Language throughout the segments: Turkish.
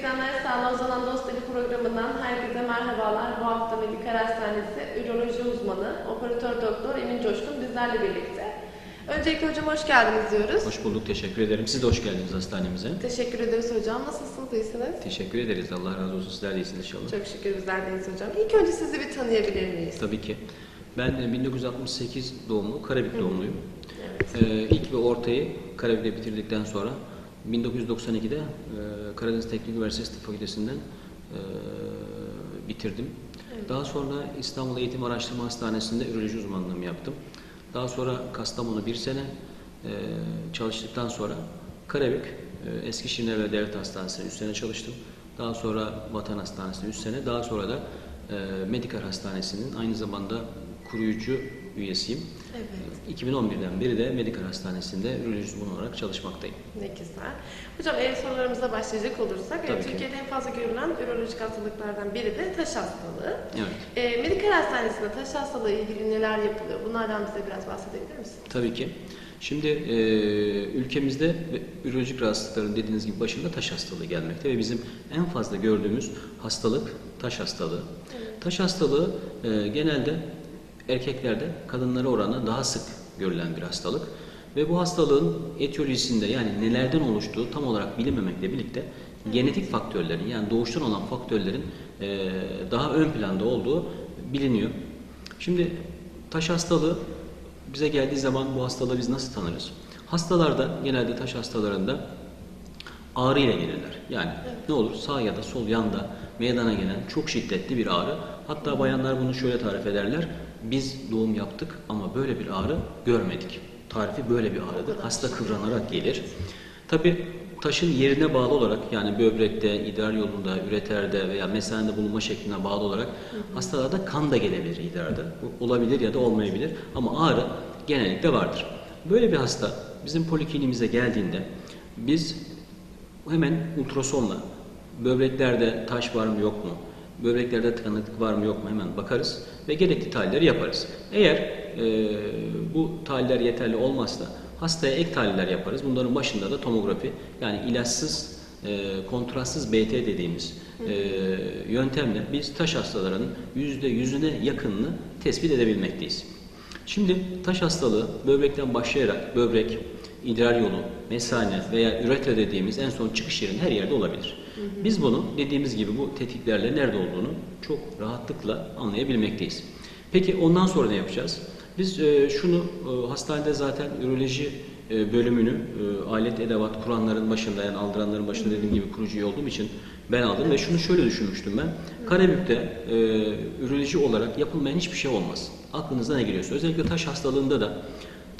izleyenler Sağlığa Uzanan Dostları programından herkese merhabalar. Bu hafta Medikal Hastanesi Üroloji Uzmanı, Operatör Doktor Emin Coşkun bizlerle birlikte. Öncelikle hocam hoş geldiniz diyoruz. Hoş bulduk, teşekkür ederim. Siz de hoş geldiniz hastanemize. Teşekkür ederiz hocam. Nasılsınız? İyisiniz? Teşekkür ederiz. Allah razı olsun. Sizler de iyisiniz inşallah. Çok şükür bizler deyiz hocam. İlk önce sizi bir tanıyabilir miyiz? Tabii ki. Ben e, 1968 doğumlu, Karabük doğumluyum. Evet. Ee, ilk ve ortayı Karabük'te bitirdikten sonra 1992'de e, Karadeniz Teknik Üniversitesi Tıp Fakültesinden e, bitirdim. Daha sonra İstanbul Eğitim Araştırma Hastanesi'nde üroloji uzmanlığımı yaptım. Daha sonra Kastamonu bir sene e, çalıştıktan sonra Karabük, e, Eskişehir ve Devlet Hastanesi'nde 3 sene çalıştım. Daha sonra Vatan Hastanesi'nde 3 sene. Daha sonra da e, Medikal Hastanesi'nin aynı zamanda kuruyucu üyesiyim. Evet. 2011'den beri de Medikal Hastanesi'nde üroloji uzmanı olarak çalışmaktayım. Ne güzel. Hocam eğer sorularımıza başlayacak olursak, Tabii e, ki. Türkiye'de en fazla görülen ürolojik hastalıklardan biri de taş hastalığı. Evet. E, Medikal Hastanesi'nde taş hastalığı ile ilgili neler yapılıyor? Bunlardan bize biraz bahsedebilir misiniz? Tabii ki. Şimdi e, ülkemizde ürolojik rahatsızlıkların dediğiniz gibi başında taş hastalığı gelmekte ve bizim en fazla gördüğümüz hastalık taş hastalığı. Taş hastalığı e, genelde erkeklerde kadınlara oranla daha sık görülen bir hastalık ve bu hastalığın etiyolojisinde yani nelerden oluştuğu tam olarak bilinmemekle birlikte genetik faktörlerin yani doğuştan olan faktörlerin e, daha ön planda olduğu biliniyor. Şimdi taş hastalığı bize geldiği zaman bu hastalığı biz nasıl tanırız? Hastalarda genelde taş hastalarında ağrı ile gelirler. Yani ne olur sağ ya da sol yanda meydana gelen çok şiddetli bir ağrı. Hatta bayanlar bunu şöyle tarif ederler. Biz doğum yaptık ama böyle bir ağrı görmedik. Tarifi böyle bir ağrıdır. Hasta kıvranarak gelir. Tabi taşın yerine bağlı olarak yani böbrekte, idrar yolunda, üreterde veya mesanede bulunma şekline bağlı olarak hastalarda kan da gelebilir idrarda. Bu olabilir ya da olmayabilir ama ağrı genellikle vardır. Böyle bir hasta bizim poliklinimize geldiğinde biz hemen ultrasonla böbreklerde taş var mı yok mu, böbreklerde tıkanıklık var mı yok mu hemen bakarız ve gerekli tahlilleri yaparız. Eğer e, bu tahliller yeterli olmazsa hastaya ek tahliller yaparız. Bunların başında da tomografi yani ilaçsız, e, kontrastsız BT dediğimiz e, yöntemle biz taş hastalarının yüzde yüzüne yakınını tespit edebilmekteyiz. Şimdi taş hastalığı böbrekten başlayarak böbrek, idrar yolu, mesane veya üretra dediğimiz en son çıkış yerin her yerde olabilir. Biz bunu dediğimiz gibi bu tetiklerle nerede olduğunu çok rahatlıkla anlayabilmekteyiz. Peki ondan sonra ne yapacağız? Biz e, şunu e, hastanede zaten üroloji e, bölümünü e, alet edevat kuranların başında yani aldıranların başında dediğim gibi kurucu üye olduğum için ben aldım ve şunu şöyle düşünmüştüm ben. Karabük'te e, üroloji olarak yapılmayan hiçbir şey olmaz. Aklınıza ne geliyorsa özellikle taş hastalığında da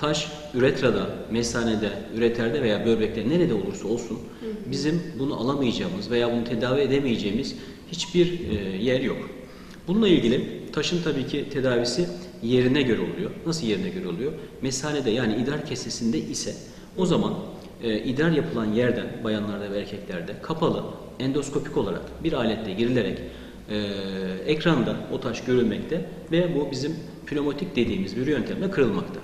taş üretrada, mesanede, üreterde veya böbrekte nerede olursa olsun bizim bunu alamayacağımız veya bunu tedavi edemeyeceğimiz hiçbir e, yer yok. Bununla ilgili taşın tabii ki tedavisi yerine göre oluyor. Nasıl yerine göre oluyor? Mesanede yani idrar kesesinde ise o zaman e, idrar yapılan yerden bayanlarda ve erkeklerde kapalı endoskopik olarak bir aletle girilerek e, ekranda o taş görülmekte ve bu bizim pneumatik dediğimiz bir yöntemle kırılmakta.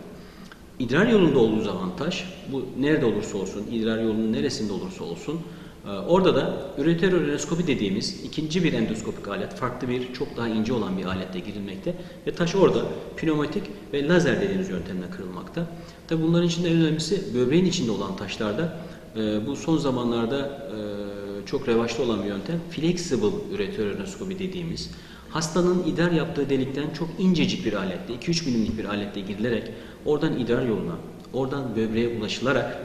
İdrar yolunda olduğu zaman taş, bu nerede olursa olsun, idrar yolunun neresinde olursa olsun, e, orada da üreterorenoskopi dediğimiz ikinci bir endoskopik alet, farklı bir, çok daha ince olan bir aletle girilmekte ve taş orada pneumatik ve lazer dediğimiz yöntemle kırılmakta. Tabi bunların içinde en önemlisi böbreğin içinde olan taşlarda e, bu son zamanlarda e, çok revaçta olan bir yöntem, flexible üreterorenoskopi dediğimiz Hastanın idrar yaptığı delikten çok incecik bir aletle, 2-3 milimlik bir aletle girilerek oradan idrar yoluna, oradan böbreğe ulaşılarak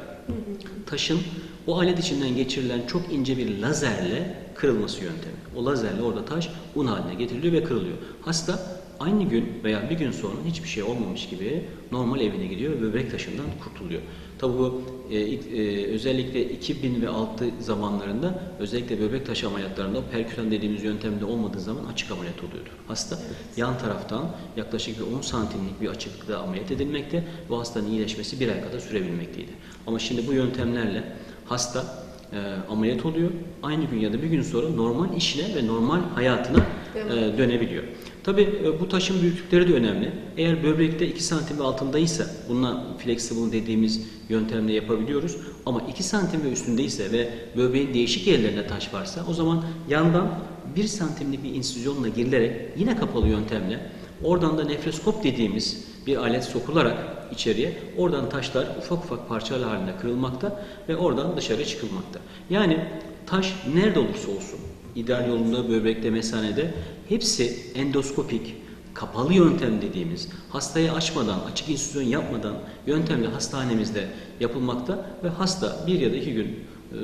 taşın o alet içinden geçirilen çok ince bir lazerle kırılması yöntemi. O lazerle orada taş un haline getiriliyor ve kırılıyor. Hasta aynı gün veya bir gün sonra hiçbir şey olmamış gibi normal evine gidiyor ve böbrek taşından kurtuluyor. Tabi bu e, e, özellikle 2006 zamanlarında özellikle böbrek taşı ameliyatlarında perkütan dediğimiz yöntemde olmadığı zaman açık ameliyat oluyordu. Hasta yan taraftan yaklaşık bir 10 santimlik bir açıklıkta ameliyat edilmekte ve hastanın iyileşmesi bir ay kadar sürebilmekteydi. Ama şimdi bu yöntemlerle hasta e, ameliyat oluyor. Aynı gün ya da bir gün sonra normal işine ve normal hayatına e, dönebiliyor. Tabii e, bu taşın büyüklükleri de önemli. Eğer böbrekte 2 santim altındaysa bununla flexible dediğimiz yöntemle yapabiliyoruz. Ama 2 santim ve üstündeyse ve böbreğin değişik yerlerinde taş varsa o zaman yandan 1 santimlik bir insüzyonla girilerek yine kapalı yöntemle oradan da nefroskop dediğimiz bir alet sokularak içeriye oradan taşlar ufak ufak parçalar halinde kırılmakta ve oradan dışarı çıkılmakta. Yani taş nerede olursa olsun ideal yolunda, böbrekte, mesanede hepsi endoskopik, kapalı yöntem dediğimiz hastayı açmadan, açık insüzyon yapmadan yöntemle hastanemizde yapılmakta ve hasta bir ya da iki gün e,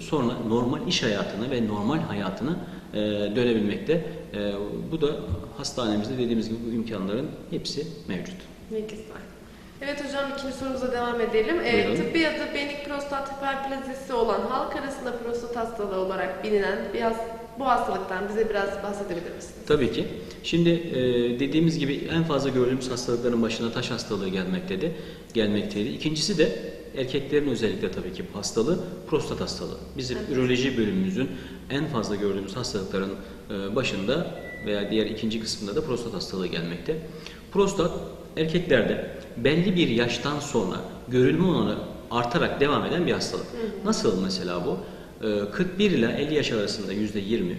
sonra normal iş hayatına ve normal hayatına e, dönebilmekte. E, bu da hastanemizde dediğimiz gibi bu imkanların hepsi mevcut. Ne güzel. Evet hocam ikinci sorumuza devam edelim. Buyurun. tıbbi adı benik prostat hiperplazisi olan halk arasında prostat hastalığı olarak bilinen bir has- bu hastalıktan bize biraz bahsedebilir misiniz? Tabii ki. Şimdi e, dediğimiz gibi en fazla gördüğümüz hastalıkların başına taş hastalığı gelmekteydi. gelmekteydi. İkincisi de erkeklerin özellikle tabii ki hastalığı prostat hastalığı. Bizim Evet. üroloji bölümümüzün en fazla gördüğümüz hastalıkların e, başında veya diğer ikinci kısmında da prostat hastalığı gelmekte. Prostat erkeklerde belli bir yaştan sonra görülme oranı artarak devam eden bir hastalık. Nasıl mesela bu? E, 41 ile 50 yaş arasında yüzde 20,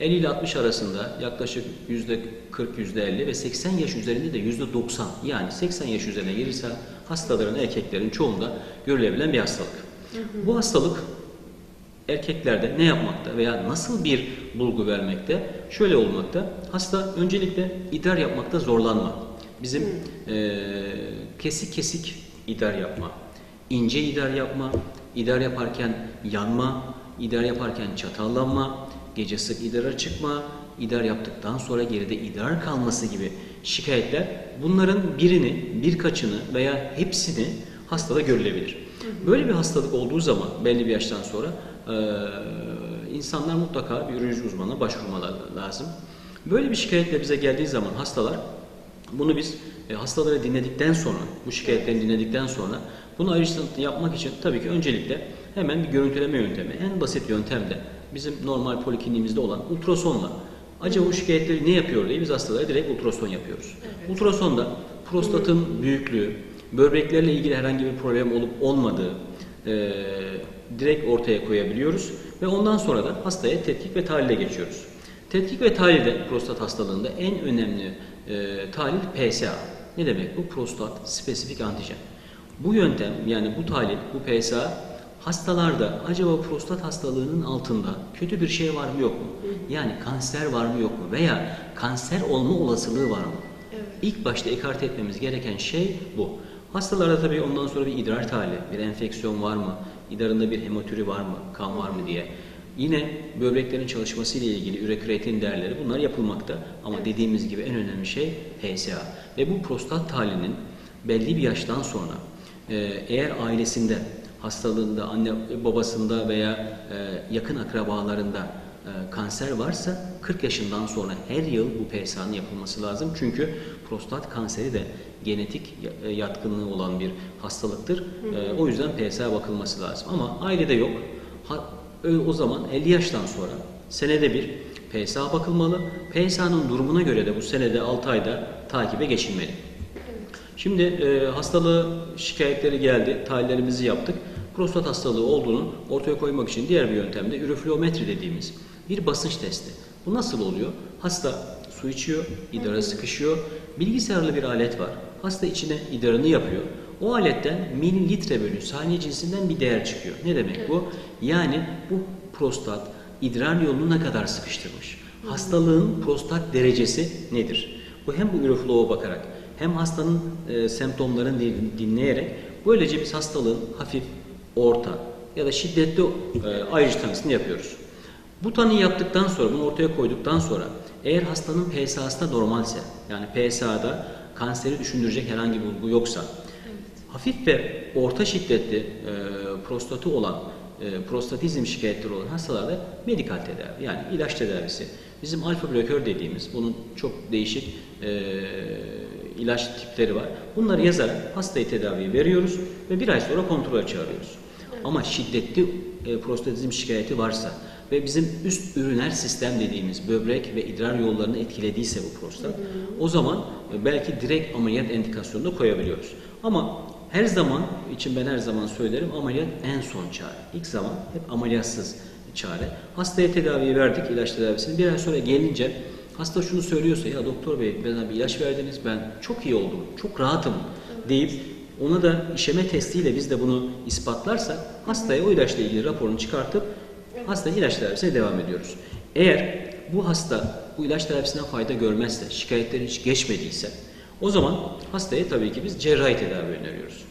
50 ile 60 arasında yaklaşık yüzde 40, yüzde 50 ve 80 yaş üzerinde de yüzde 90 yani 80 yaş üzerine gelirse hastaların, erkeklerin çoğunda görülebilen bir hastalık. Bu hastalık erkeklerde ne yapmakta veya nasıl bir bulgu vermekte? Şöyle olmakta. Hasta öncelikle idrar yapmakta zorlanma. Bizim eee, kesik kesik idrar yapma, ince idrar yapma, idrar yaparken yanma, idrar yaparken çatallanma, gece sık idrara çıkma, idrar yaptıktan sonra geride idrar kalması gibi şikayetler bunların birini, birkaçını veya hepsini hastada görülebilir. Böyle bir hastalık olduğu zaman belli bir yaştan sonra eee, insanlar mutlaka bir üroloji uzmanına başvurmaları lazım. Böyle bir şikayetle bize geldiği zaman hastalar bunu biz e, hastaları dinledikten sonra, bu şikayetlerini dinledikten sonra bunu ayrıca yapmak için tabii ki öncelikle hemen bir görüntüleme yöntemi, en basit yöntemde bizim normal polikliniğimizde olan ultrasonla acaba bu şikayetleri ne yapıyor diye biz hastalara direkt ultrason yapıyoruz. Evet. Ultrasonda prostatın büyüklüğü, böbreklerle ilgili herhangi bir problem olup olmadığı e, direkt ortaya koyabiliyoruz ve ondan sonra da hastaya tetkik ve tahlile geçiyoruz. Tetkik ve tahlilde prostat hastalığında en önemli e, tahlil PSA. Ne demek bu? Prostat spesifik antijen. Bu yöntem yani bu tahlil, bu PSA hastalarda acaba prostat hastalığının altında kötü bir şey var mı yok mu? Yani kanser var mı yok mu? Veya kanser olma olasılığı var mı? Evet. İlk başta ekart etmemiz gereken şey bu. Hastalarda tabii ondan sonra bir idrar tahlili, bir enfeksiyon var mı, idrarında bir hematüri var mı, kan var mı diye. Yine böbreklerin çalışması ile ilgili ürekreatin değerleri bunlar yapılmakta. Ama dediğimiz gibi en önemli şey PSA. Ve bu prostat tahlilinin belli bir yaştan sonra e, eğer ailesinde, hastalığında, anne babasında veya e, yakın akrabalarında e, kanser varsa 40 yaşından sonra her yıl bu PSA'nın yapılması lazım. Çünkü prostat kanseri de genetik ya- yatkınlığı olan bir hastalıktır. E, o yüzden PSA bakılması lazım. Ama ailede yok. Ha, ö- o zaman 50 yaştan sonra senede bir PSA bakılmalı. PSA'nın durumuna göre de bu senede 6 ayda takibe geçilmeli. Şimdi e, hastalığı şikayetleri geldi, tahlillerimizi yaptık. Prostat hastalığı olduğunu ortaya koymak için diğer bir yöntem de üroflometri dediğimiz bir basınç testi. Bu nasıl oluyor? Hasta su içiyor, idrara sıkışıyor. Bilgisayarlı bir alet var. Hasta içine idrarını yapıyor. O aletten mililitre bölü saniye cinsinden bir değer çıkıyor. Ne demek bu? Yani bu prostat idrar yolunu ne kadar sıkıştırmış? Hastalığın prostat derecesi nedir? Bu hem bu ürofloğa bakarak hem hastanın e, semptomlarını din- dinleyerek böylece biz hastalığın hafif, orta ya da şiddetli e, ayrıcı tanısını yapıyoruz. Bu tanıyı yaptıktan sonra, bunu ortaya koyduktan sonra eğer hastanın PSA'sı da normalse, yani PSA'da kanseri düşündürecek herhangi bir bulgu yoksa, hafif ve orta şiddetli e, prostatı olan, e, prostatizm şikayetleri olan hastalarda medikal tedavi, yani ilaç tedavisi. Bizim alfa blokör dediğimiz, bunun çok değişik e, ilaç tipleri var. Bunları yazarak hastayı tedaviye veriyoruz ve bir ay sonra kontrole çağırıyoruz. Ama şiddetli e, prostatizm şikayeti varsa ve bizim üst üriner sistem dediğimiz böbrek ve idrar yollarını etkilediyse bu prostat o zaman e, belki direkt ameliyat indikasyonunu da koyabiliyoruz. Ama her zaman için ben her zaman söylerim ameliyat en son çare. İlk zaman hep ameliyatsız çare. Hastaya tedaviyi verdik ilaç tedavisini. Bir ay sonra gelince hasta şunu söylüyorsa ya doktor bey bana bir ilaç verdiniz ben çok iyi oldum, çok rahatım deyip ona da işeme testiyle biz de bunu ispatlarsak hastaya o ilaçla ilgili raporunu çıkartıp hastaya ilaç tedavisine devam ediyoruz. Eğer bu hasta bu ilaç tedavisinden fayda görmezse, şikayetleri hiç geçmediyse o zaman hastaya tabii ki biz cerrahi tedavi öneriyoruz.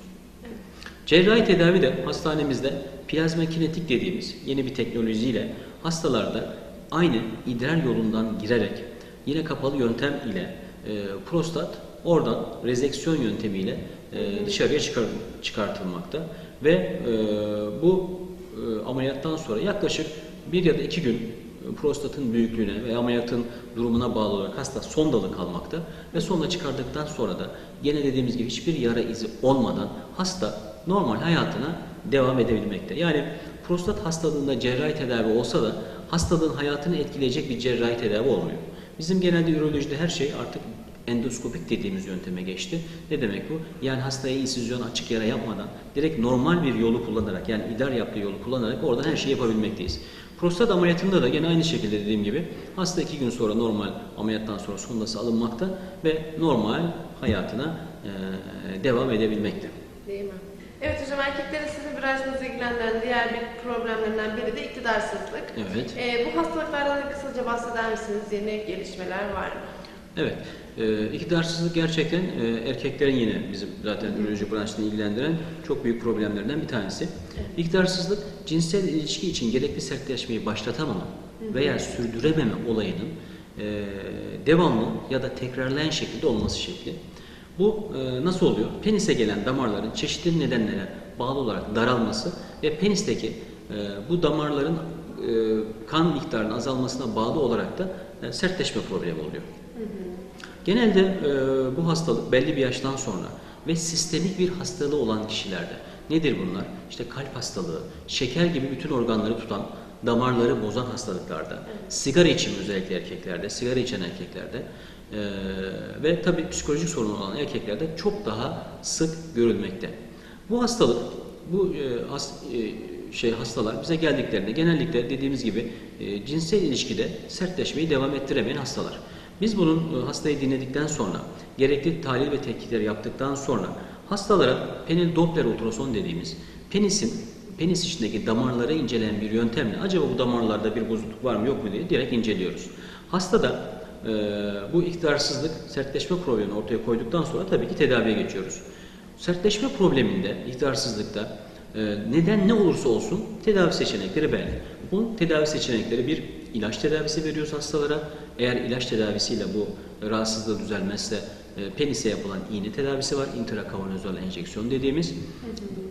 Cerrahi tedavi de hastanemizde plazma kinetik dediğimiz yeni bir teknolojiyle hastalarda aynı idrar yolundan girerek yine kapalı yöntem ile e, prostat oradan rezeksiyon yöntemiyle e, dışarıya çıkar, çıkartılmakta ve e, bu e, ameliyattan sonra yaklaşık bir ya da iki gün prostatın büyüklüğüne ve ameliyatın durumuna bağlı olarak hasta sondalı kalmakta ve sonda çıkardıktan sonra da gene dediğimiz gibi hiçbir yara izi olmadan hasta normal hayatına devam edebilmekte. Yani prostat hastalığında cerrahi tedavi olsa da hastalığın hayatını etkileyecek bir cerrahi tedavi olmuyor. Bizim genelde ürolojide her şey artık endoskopik dediğimiz yönteme geçti. Ne demek bu? Yani hastaya insizyon açık yara yapmadan direkt normal bir yolu kullanarak yani idrar yaptığı yolu kullanarak oradan her şeyi yapabilmekteyiz. Prostat ameliyatında da gene aynı şekilde dediğim gibi hasta iki gün sonra normal ameliyattan sonra sondası alınmakta ve normal hayatına eee, devam edebilmekte. Değil mi? Evet hocam erkeklerin sizi biraz ilgilendiren diğer bir problemlerinden biri de iktidarsızlık. Evet. Ee, bu hastalıklardan da kısaca bahseder misiniz? Yeni gelişmeler var mı? Evet. E, iktidarsızlık gerçekten e, erkeklerin yine bizim zaten üroloji branşını ilgilendiren çok büyük problemlerden bir tanesi. İktidarsızlık cinsel ilişki için gerekli sertleşmeyi başlatamama veya sürdürememe olayının e, devamlı ya da tekrarlayan şekilde olması şekli. Bu e, nasıl oluyor? Penise gelen damarların çeşitli nedenlere bağlı olarak daralması ve penisteki e, bu damarların e, kan miktarının azalmasına bağlı olarak da e, sertleşme problemi oluyor. Genelde e, bu hastalık belli bir yaştan sonra ve sistemik bir hastalığı olan kişilerde nedir bunlar? İşte kalp hastalığı, şeker gibi bütün organları tutan, damarları bozan hastalıklarda, sigara için özellikle erkeklerde, sigara içen erkeklerde e, ve tabii psikolojik sorun olan erkeklerde çok daha sık görülmekte. Bu hastalık, bu e, has- e, şey hastalar bize geldiklerinde genellikle dediğimiz gibi e, cinsel ilişkide sertleşmeyi devam ettiremeyen hastalar. Biz bunun e, hastayı dinledikten sonra, gerekli tahlil ve tetkikleri yaptıktan sonra hastalara penil Doppler ultrason dediğimiz penisin penis içindeki damarları inceleyen bir yöntemle acaba bu damarlarda bir bozukluk var mı yok mu diye direkt inceliyoruz. Hastada e, bu iktidarsızlık, sertleşme problemini ortaya koyduktan sonra tabii ki tedaviye geçiyoruz. Sertleşme probleminde, iktidarsızlıkta e, neden ne olursa olsun tedavi seçenekleri belli. Bu tedavi seçenekleri bir ilaç tedavisi veriyoruz hastalara. Eğer ilaç tedavisiyle bu rahatsızlığı düzelmezse e, penise yapılan iğne tedavisi var. Intrakavenozal enjeksiyon dediğimiz.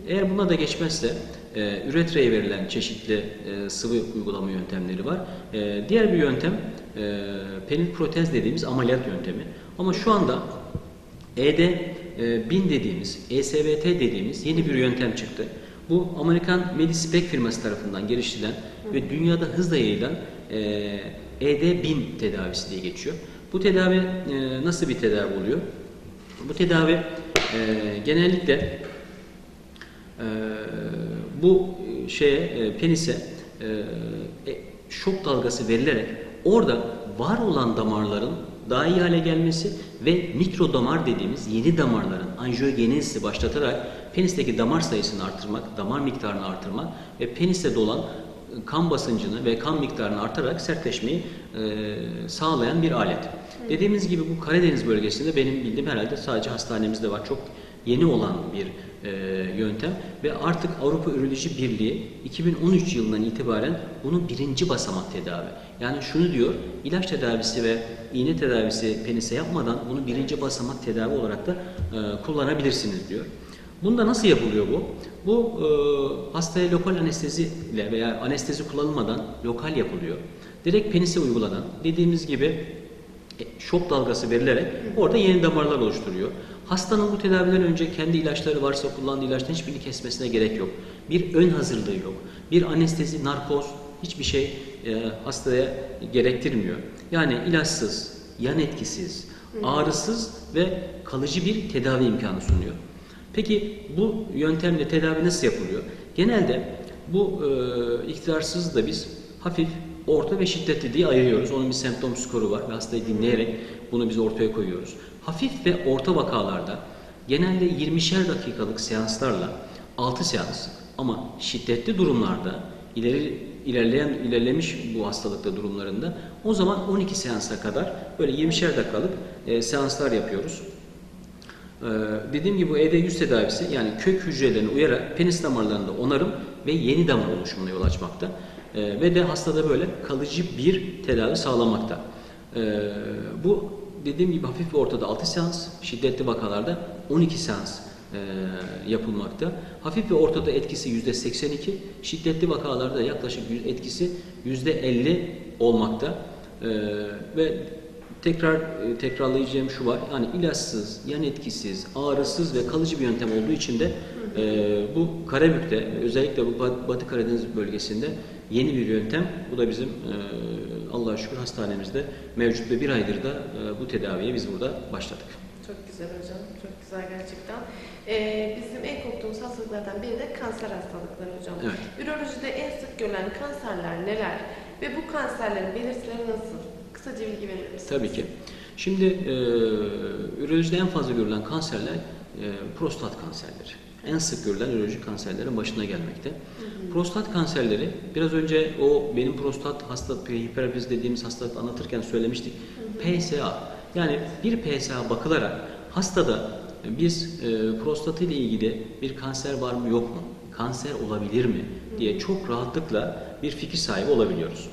Eğer buna da geçmezse e, üretreye verilen çeşitli e, sıvı uygulama yöntemleri var. E, diğer bir yöntem e, penil protez dediğimiz ameliyat yöntemi. Ama şu anda ED e, 1000 dediğimiz, ESVT dediğimiz yeni bir yöntem çıktı. Bu Amerikan Medispec firması tarafından geliştirilen ve dünyada hızla yayılan e, ED 1000 tedavisi diye geçiyor. Bu tedavi e, nasıl bir tedavi oluyor? Bu tedavi e, genellikle e, bu şeye e, penise e, e, şok dalgası verilerek orada var olan damarların daha iyi hale gelmesi ve mikro damar dediğimiz yeni damarların anjiyogenezi başlatarak penisteki damar sayısını artırmak, damar miktarını artırmak ve peniste dolan kan basıncını ve kan miktarını artarak sertleşmeyi e, sağlayan bir alet. Dediğimiz gibi bu Karadeniz bölgesinde benim bildiğim herhalde sadece hastanemizde var. Çok yeni olan bir e, yöntem ve artık Avrupa Üroloji Birliği 2013 yılından itibaren bunu birinci basamak tedavi. Yani şunu diyor, ilaç tedavisi ve iğne tedavisi penise yapmadan bunu birinci basamak tedavi olarak da e, kullanabilirsiniz diyor. Bunda nasıl yapılıyor bu? Bu e, hastaya lokal anestezi ile veya anestezi kullanılmadan lokal yapılıyor. Direkt penise uygulanan dediğimiz gibi e, şok dalgası verilerek orada yeni damarlar oluşturuyor. Hastanın bu tedaviden önce kendi ilaçları varsa kullandığı ilaçtan hiçbirini kesmesine gerek yok. Bir ön hazırlığı yok. Bir anestezi, narkoz, hiçbir şey e, hastaya gerektirmiyor. Yani ilaçsız, yan etkisiz, ağrısız ve kalıcı bir tedavi imkanı sunuyor. Peki bu yöntemle tedavi nasıl yapılıyor? Genelde bu e, iktidarsız da biz hafif, orta ve şiddetli diye ayırıyoruz. Onun bir semptom skoru var ve hastayı dinleyerek bunu biz ortaya koyuyoruz. Hafif ve orta vakalarda genelde 20'şer dakikalık seanslarla 6 seans ama şiddetli durumlarda ileri ilerleyen ilerlemiş bu hastalıkta durumlarında o zaman 12 seansa kadar böyle 20'şer dakikalık e, seanslar yapıyoruz. Ee, dediğim gibi bu ED100 tedavisi yani kök hücrelerini uyarak penis damarlarında onarım ve yeni damar oluşumuna yol açmakta. Ee, ve de hastada böyle kalıcı bir tedavi sağlamakta. Ee, bu dediğim gibi hafif ve ortada 6 seans, şiddetli vakalarda 12 seans e, yapılmakta. Hafif ve ortada etkisi %82, şiddetli vakalarda yaklaşık etkisi %50 olmakta. Ee, ve Tekrar e, tekrarlayacağım şu var. Yani ilaçsız, yan etkisiz, ağrısız ve kalıcı bir yöntem olduğu için de e, bu Karabük'te özellikle bu Bat- Batı Karadeniz bölgesinde yeni bir yöntem. Bu da bizim e, Allah'a şükür hastanemizde mevcut ve bir aydır da e, bu tedaviye biz burada başladık. Çok güzel hocam, çok güzel gerçekten. Ee, bizim en korktuğumuz hastalıklardan biri de kanser hastalıkları hocam. Evet. Ürolojide en sık görülen kanserler neler ve bu kanserlerin belirtileri nasıl? Kısaca bilgi verir misiniz? Tabii ki. Şimdi e, ürolojide en fazla görülen kanserler e, prostat kanserleri. En sık görülen ürolojik kanserlerin başına gelmekte. Prostat kanserleri biraz önce o benim prostat hasta hiperfiz dediğimiz hastalık anlatırken söylemiştik. PSA yani bir PSA bakılarak hastada biz e, prostatı ile ilgili bir kanser var mı yok mu? Kanser olabilir mi? diye çok rahatlıkla bir fikir sahibi olabiliyoruz.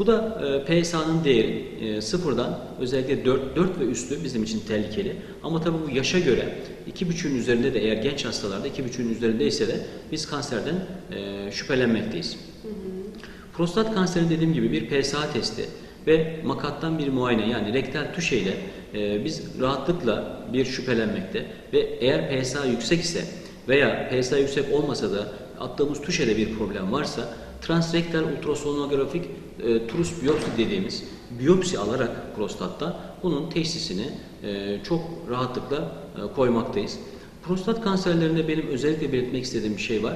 Bu da e, PSA'nın değeri e, sıfırdan özellikle 4, 4 ve üstü bizim için tehlikeli. Ama tabii bu yaşa göre 2,5'ün üzerinde de eğer genç hastalarda 2,5'ün üzerinde ise de biz kanserden e, şüphelenmekteyiz. Prostat kanseri dediğim gibi bir PSA testi ve makattan bir muayene yani rektal tuşe ile e, biz rahatlıkla bir şüphelenmekte ve eğer PSA yüksek ise veya PSA yüksek olmasa da attığımız tuşede bir problem varsa transrektal ultrasonografik e, trus biyopsi dediğimiz biyopsi alarak prostatta bunun teşhisini e, çok rahatlıkla e, koymaktayız. Prostat kanserlerinde benim özellikle belirtmek istediğim bir şey var.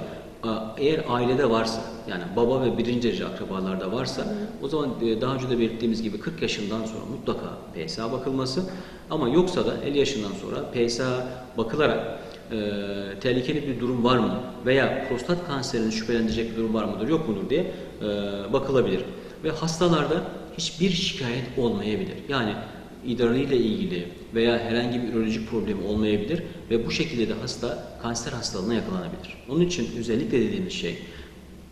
Eğer ailede varsa, yani baba ve birinci derece akrabalarda varsa, o zaman e, daha önce de belirttiğimiz gibi 40 yaşından sonra mutlaka PSA bakılması, ama yoksa da 50 yaşından sonra PSA bakılarak e, tehlikeli bir durum var mı veya prostat kanserinin şüphelenecek bir durum var mıdır, yok mudur diye e, bakılabilir. Ve hastalarda hiçbir şikayet olmayabilir. Yani idrarıyla ilgili veya herhangi bir ürolojik problemi olmayabilir ve bu şekilde de hasta kanser hastalığına yakalanabilir. Onun için özellikle dediğimiz şey,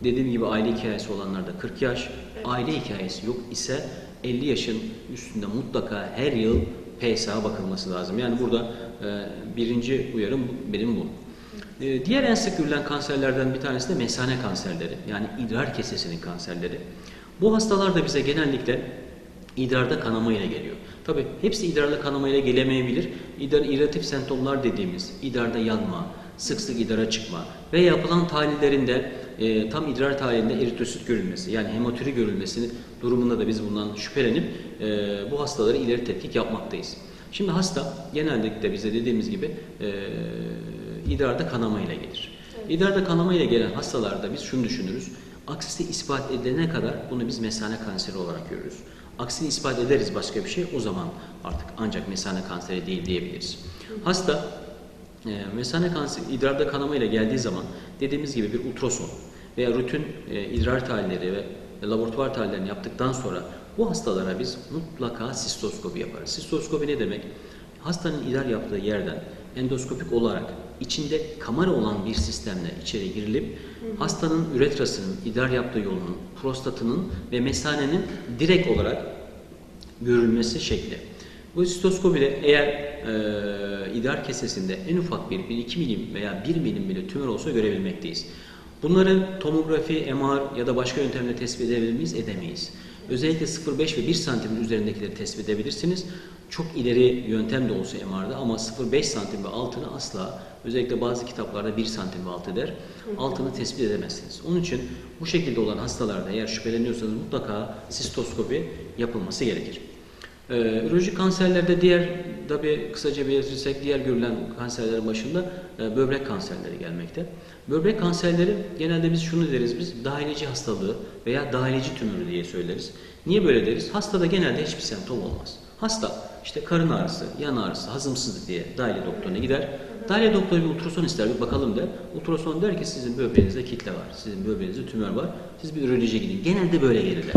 dediğim gibi aile hikayesi olanlarda 40 yaş, aile hikayesi yok ise 50 yaşın üstünde mutlaka her yıl PSA bakılması lazım. Yani burada e, birinci uyarım benim bu. E, diğer en sık görülen kanserlerden bir tanesi de mesane kanserleri. Yani idrar kesesinin kanserleri. Bu hastalar da bize genellikle idrarda kanama ile geliyor. Tabi hepsi idrarda kanama ile gelemeyebilir. İdrar iritatif semptomlar dediğimiz idrarda yanma, sık sık idrara çıkma ve yapılan tahlillerinde e, tam idrar tahlilinde eritrosit görülmesi yani hematuri görülmesi durumunda da biz bundan şüphelenip e, bu hastaları ileri tetkik yapmaktayız. Şimdi hasta genellikle bize dediğimiz gibi e, idrarda kanama ile gelir. İdrarda kanama ile gelen hastalarda biz şunu düşünürüz. Aksisi ispat edilene kadar bunu biz mesane kanseri olarak görürüz. Aksini ispat ederiz başka bir şey o zaman artık ancak mesane kanseri değil diyebiliriz. Hasta e, mesane kanseri idrarda kanama ile geldiği zaman dediğimiz gibi bir ultrason veya rutin e, idrar tahlilleri ve laboratuvar tahlillerini yaptıktan sonra bu hastalara biz mutlaka sistoskopi yaparız. Sistoskopi ne demek? Hastanın idrar yaptığı yerden endoskopik olarak içinde kamera olan bir sistemle içeri girilip hastanın üretrasının, idrar yaptığı yolunun, prostatının ve mesanenin direkt olarak görülmesi şekli. Bu sistoskopide eğer e, idrar kesesinde en ufak bir, bir 2 milim veya 1 milim bile tümör olsa görebilmekteyiz. Bunları tomografi, MR ya da başka yöntemle tespit edebilir miyiz? Edemeyiz. Özellikle 0,5 ve 1 santimin üzerindekileri tespit edebilirsiniz. Çok ileri yöntem de olsa MR'da ama 0,5 santim ve altını asla özellikle bazı kitaplarda 1 santim ve altı der. Altını tespit edemezsiniz. Onun için bu şekilde olan hastalarda eğer şüpheleniyorsanız mutlaka sistoskopi yapılması gerekir. Ee, ürolojik kanserlerde diğer, tabi kısaca belirtirsek diğer görülen kanserlerin başında e, böbrek kanserleri gelmekte. Böbrek kanserleri genelde biz şunu deriz biz dahilici hastalığı veya dahilici tümörü diye söyleriz. Niye böyle deriz? Hastada genelde hiçbir semptom olmaz. Hasta işte karın ağrısı, yan ağrısı, hazımsızlık diye dahiliye doktoruna gider. Dahiliye doktoru bir ultrason ister bir bakalım der. Ultrason der ki sizin böbreğinizde kitle var, sizin böbreğinizde tümör var. Siz bir ürolojiye gidin. Genelde böyle gelirler.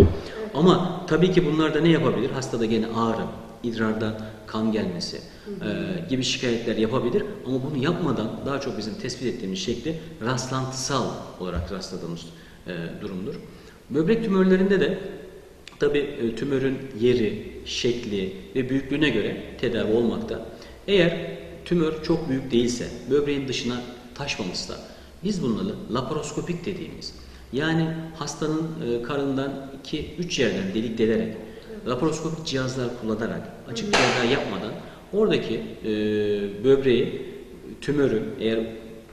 Ama tabii ki bunlar da ne yapabilir? Hastada gene ağrı, idrardan kan gelmesi e, gibi şikayetler yapabilir. Ama bunu yapmadan daha çok bizim tespit ettiğimiz şekli rastlantısal olarak rastladığımız e, durumdur. Böbrek tümörlerinde de tabii e, tümörün yeri, şekli ve büyüklüğüne göre tedavi olmakta. Eğer tümör çok büyük değilse, böbreğin dışına taşmamışsa, biz bunları laparoskopik dediğimiz, yani hastanın e, karından 2-3 yerden delik delerek, laparoskopik cihazlar kullanarak, açık cerrahi yapmadan oradaki e, böbreği, tümörü eğer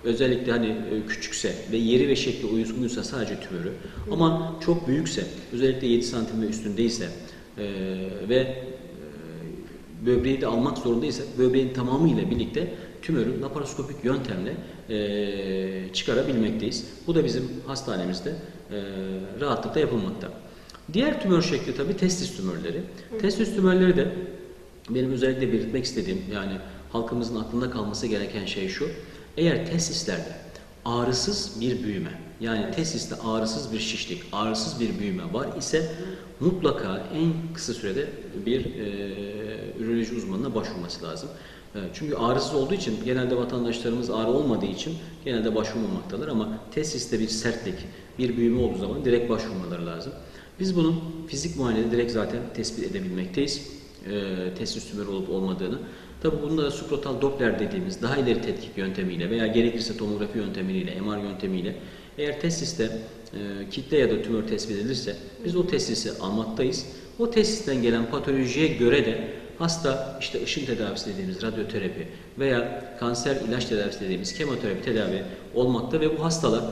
özellikle hani e, küçükse ve yeri ve şekli uygunsa sadece tümörü ama çok büyükse özellikle 7 santim ve üstündeyse e, ve e, böbreği de almak zorundaysa böbreğin tamamıyla birlikte tümörü laparoskopik yöntemle e, çıkarabilmekteyiz. Bu da bizim hastanemizde e, rahatlıkla yapılmakta. Diğer tümör şekli tabii testis tümörleri. Testis tümörleri de benim özellikle belirtmek istediğim yani halkımızın aklında kalması gereken şey şu. Eğer testislerde ağrısız bir büyüme yani testiste ağrısız bir şişlik, ağrısız bir büyüme var ise mutlaka en kısa sürede bir e, üroloji uzmanına başvurması lazım. Çünkü ağrısız olduğu için genelde vatandaşlarımız ağrı olmadığı için genelde başvurmamaktalar ama testiste bir sertlik, bir büyüme olduğu zaman direkt başvurmaları lazım. Biz bunun fizik muayenede direkt zaten tespit edebilmekteyiz. E, testis tümörü olup olmadığını. Tabi bunda skrotal Doppler dediğimiz daha ileri tetkik yöntemiyle veya gerekirse tomografi yöntemiyle, MR yöntemiyle eğer testiste e, kitle ya da tümör tespit edilirse biz o testisi almaktayız. O testisten gelen patolojiye göre de hasta işte ışın tedavisi dediğimiz radyoterapi veya kanser ilaç tedavisi dediğimiz kemoterapi tedavi olmakta ve bu hastalar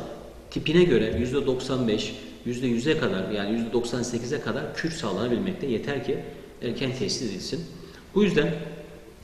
tipine göre %95, %100'e kadar yani %98'e kadar kür sağlanabilmekte yeter ki erken teşhis edilsin. Bu yüzden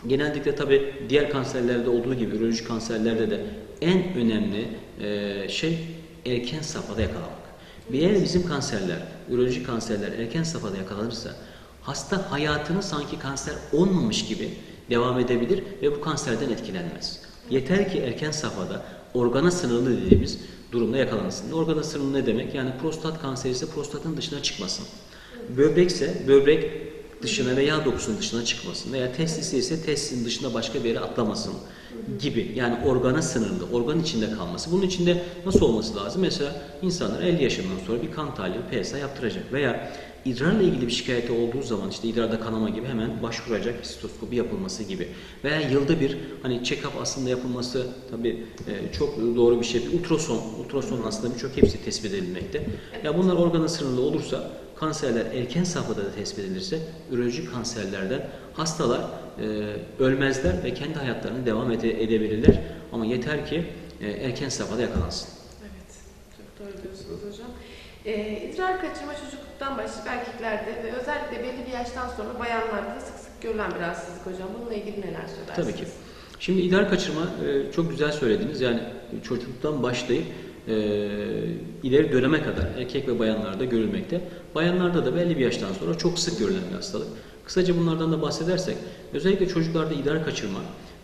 genellikle tabi diğer kanserlerde olduğu gibi ürolojik kanserlerde de en önemli e, şey erken safhada yakalamak. Bir eğer bizim kanserler, ürolojik kanserler erken safhada yakalanırsa hasta hayatını sanki kanser olmamış gibi devam edebilir ve bu kanserden etkilenmez. Yeter ki erken safhada organa sınırlı dediğimiz durumda yakalansın. Organa sınırlı ne demek? Yani prostat kanseri ise prostatın dışına çıkmasın. Böbrekse böbrek dışına ve yağ dokusunun dışına çıkmasın veya testisi ise testisin dışına başka bir yere atlamasın gibi. Yani organa sınırlı, organ içinde kalması. Bunun içinde nasıl olması lazım? Mesela insanlar 50 yaşından sonra bir kan tahlili PSA yaptıracak veya idrarla ilgili bir şikayeti olduğu zaman işte idrarda kanama gibi hemen başvuracak sistoskopi yapılması gibi veya yılda bir hani check-up aslında yapılması tabii e, çok doğru bir şey. Bir ultrason, ultrason aslında birçok hepsi tespit edilmekte. Ya bunlar organa sınırlı olursa kanserler erken safhada da tespit edilirse ürolojik kanserlerden hastalar e, ölmezler ve kendi hayatlarını devam ede- edebilirler. Ama yeter ki e, erken safhada yakalansın. Evet, çok doğru diyorsunuz hocam. Ee, idrar kaçırma çocukluktan başlayıp erkeklerde ve özellikle belli bir yaştan sonra bayanlarda sık sık görülen bir rahatsızlık hocam. Bununla ilgili neler söylersiniz? Tabii ki. Şimdi idrar kaçırma e, çok güzel söylediniz. Yani çocukluktan başlayıp e, ileri döneme kadar erkek ve bayanlarda görülmekte. Bayanlarda da belli bir yaştan sonra çok sık görülen bir hastalık. Kısaca bunlardan da bahsedersek, özellikle çocuklarda idrar kaçırma,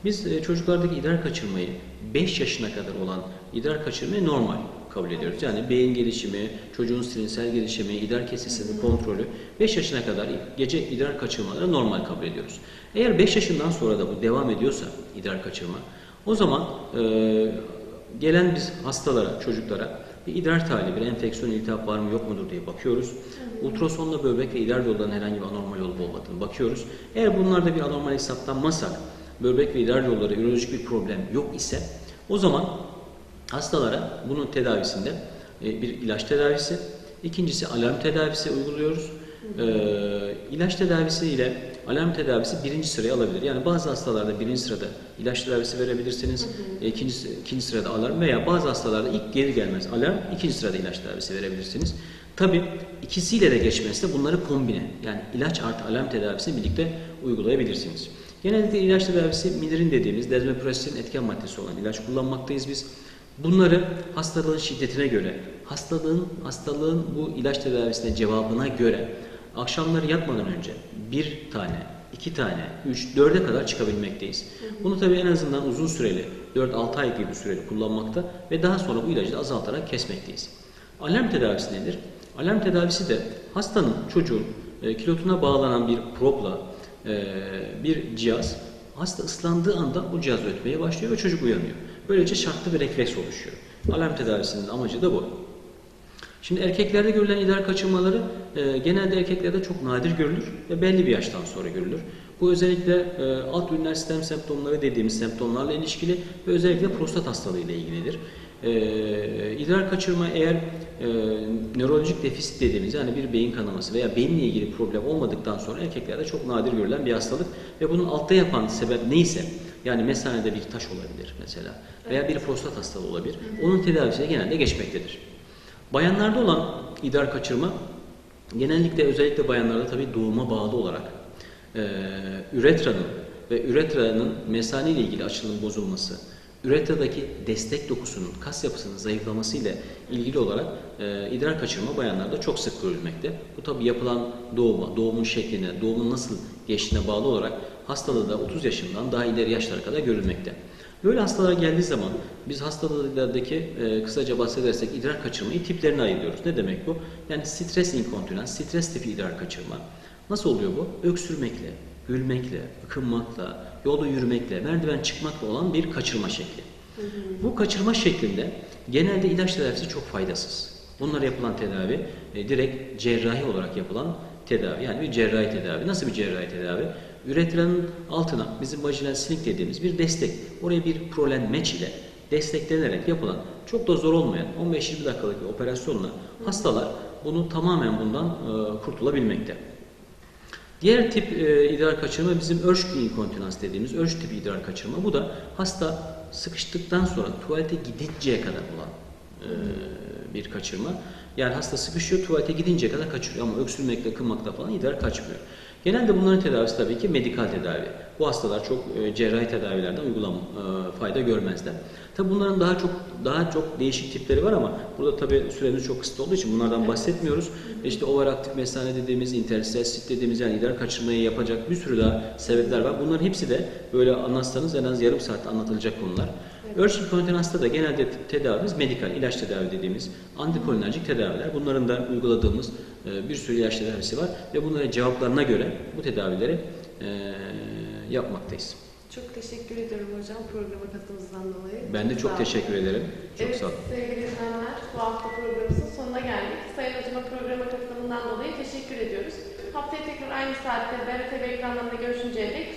biz e, çocuklardaki idrar kaçırmayı 5 yaşına kadar olan idrar kaçırmayı normal kabul ediyoruz. Yani beyin gelişimi, çocuğun sinirsel gelişimi, idrar kesesinin kontrolü 5 yaşına kadar gece idrar kaçırmaları normal kabul ediyoruz. Eğer 5 yaşından sonra da bu devam ediyorsa idrar kaçırma, o zaman e, gelen biz hastalara, çocuklara bir idrar tahlili, bir enfeksiyon iltihap var mı yok mudur diye bakıyoruz. Ultrasonla böbrek ve idrar yollarının herhangi bir anormal olup olmadığını bakıyoruz. Eğer bunlarda bir anormal saptanmazsak, böbrek ve idrar yolları ürolojik bir problem yok ise o zaman Hastalara bunun tedavisinde e, bir ilaç tedavisi, ikincisi alarm tedavisi uyguluyoruz. E, ilaç tedavisi ile alarm tedavisi birinci sıraya alabilir. Yani bazı hastalarda birinci sırada ilaç tedavisi verebilirsiniz, e, ikinci, ikinci sırada alarm veya bazı hastalarda ilk geri gelmez alarm, ikinci sırada ilaç tedavisi verebilirsiniz. Tabi ikisiyle de geçmezse bunları kombine yani ilaç artı alarm tedavisini birlikte uygulayabilirsiniz. Genellikle ilaç tedavisi milirin dediğimiz dezmeprostin etken maddesi olan ilaç kullanmaktayız biz. Bunları hastalığın şiddetine göre, hastalığın hastalığın bu ilaç tedavisine cevabına göre akşamları yatmadan önce bir tane, iki tane, üç, dörde kadar çıkabilmekteyiz. Bunu tabii en azından uzun süreli, 4-6 ay gibi süreli kullanmakta ve daha sonra bu ilacı da azaltarak kesmekteyiz. Alarm tedavisi nedir? Alarm tedavisi de hastanın, çocuğun e, kilotuna bağlanan bir propla e, bir cihaz hasta ıslandığı anda bu cihaz ötmeye başlıyor ve çocuk uyanıyor. Böylece şartlı bir refleks oluşuyor. Alarm tedavisinin amacı da bu. Şimdi erkeklerde görülen idrar kaçırmaları e, genelde erkeklerde çok nadir görülür ve belli bir yaştan sonra görülür. Bu özellikle e, alt üriner sistem semptomları dediğimiz semptomlarla ilişkili ve özellikle prostat hastalığı ile ilgilidir. E, idrar kaçırma eğer e, nörolojik defisit dediğimiz yani bir beyin kanaması veya beyinle ilgili problem olmadıktan sonra erkeklerde çok nadir görülen bir hastalık ve bunun altta yapan sebep neyse yani mesanede bir taş olabilir mesela veya bir prostat hastalığı olabilir. Onun tedavisi de genelde geçmektedir. Bayanlarda olan idrar kaçırma genellikle özellikle bayanlarda tabii doğuma bağlı olarak e, üretranın ve üretranın mesane ile ilgili açılım bozulması, üretradaki destek dokusunun kas yapısının zayıflaması ile ilgili olarak e, idrar kaçırma bayanlarda çok sık görülmekte. Bu tabii yapılan doğuma, doğumun şekline, doğumun nasıl geçtiğine bağlı olarak hastalığı da 30 yaşından daha ileri yaşlara kadar görülmekte. Böyle hastalar geldiği zaman biz hastalıklardaki e, kısaca bahsedersek idrar kaçırmayı tiplerine ayırıyoruz. Ne demek bu? Yani stres inkontinans, stres tipi idrar kaçırma. Nasıl oluyor bu? Öksürmekle, gülmekle, ıkınmakla, yolda yürümekle, merdiven çıkmakla olan bir kaçırma şekli. Bu kaçırma şeklinde genelde ilaç tedavisi çok faydasız. Bunlara yapılan tedavi e, direkt cerrahi olarak yapılan tedavi. Yani bir cerrahi tedavi. Nasıl bir cerrahi tedavi? Üretranın altına bizim vajinal sling dediğimiz bir destek. Oraya bir prolen meç ile desteklenerek yapılan çok da zor olmayan 15-20 dakikalık bir operasyonla hastalar bunu tamamen bundan e, kurtulabilmekte. Diğer tip e, idrar kaçırma bizim Örschkin inkontinans dediğimiz Örsch tipi idrar kaçırma. Bu da hasta sıkıştıktan sonra tuvalete gidinceye kadar olan e, bir kaçırma. Yani hasta sıkışıyor tuvalete gidinceye kadar kaçırıyor ama öksürmekle, ıkınmakla falan idrar kaçmıyor. Genelde bunların tedavisi tabii ki medikal tedavi. Bu hastalar çok e, cerrahi tedavilerden uygulam e, fayda görmezler. Tabii bunların daha çok daha çok değişik tipleri var ama burada tabii süremiz çok kısıtlı olduğu için bunlardan bahsetmiyoruz. İşte overaktif mesane dediğimiz, interstisit dediğimiz yani idrar kaçırmayı yapacak bir sürü daha sebepler var. Bunların hepsi de böyle anlatsanız en az yarım saat anlatılacak konular. Örçin kontinansta da genelde tedavimiz medikal, ilaç tedavi dediğimiz antikolinerjik tedaviler. Bunların da uyguladığımız e, bir sürü ilaç tedavisi var ve bunların cevaplarına göre bu tedavileri e, yapmaktayız. Çok teşekkür ediyorum hocam programa katılımınızdan dolayı. Ben de çok teşekkür ederim. Çok evet, sağ olun. sevgili izleyenler, bu hafta programımızın sonuna geldik. Sayın hocama programa katılımından dolayı teşekkür ediyoruz. Haftaya tekrar aynı saatte BRTV ekranlarında görüşünceye dek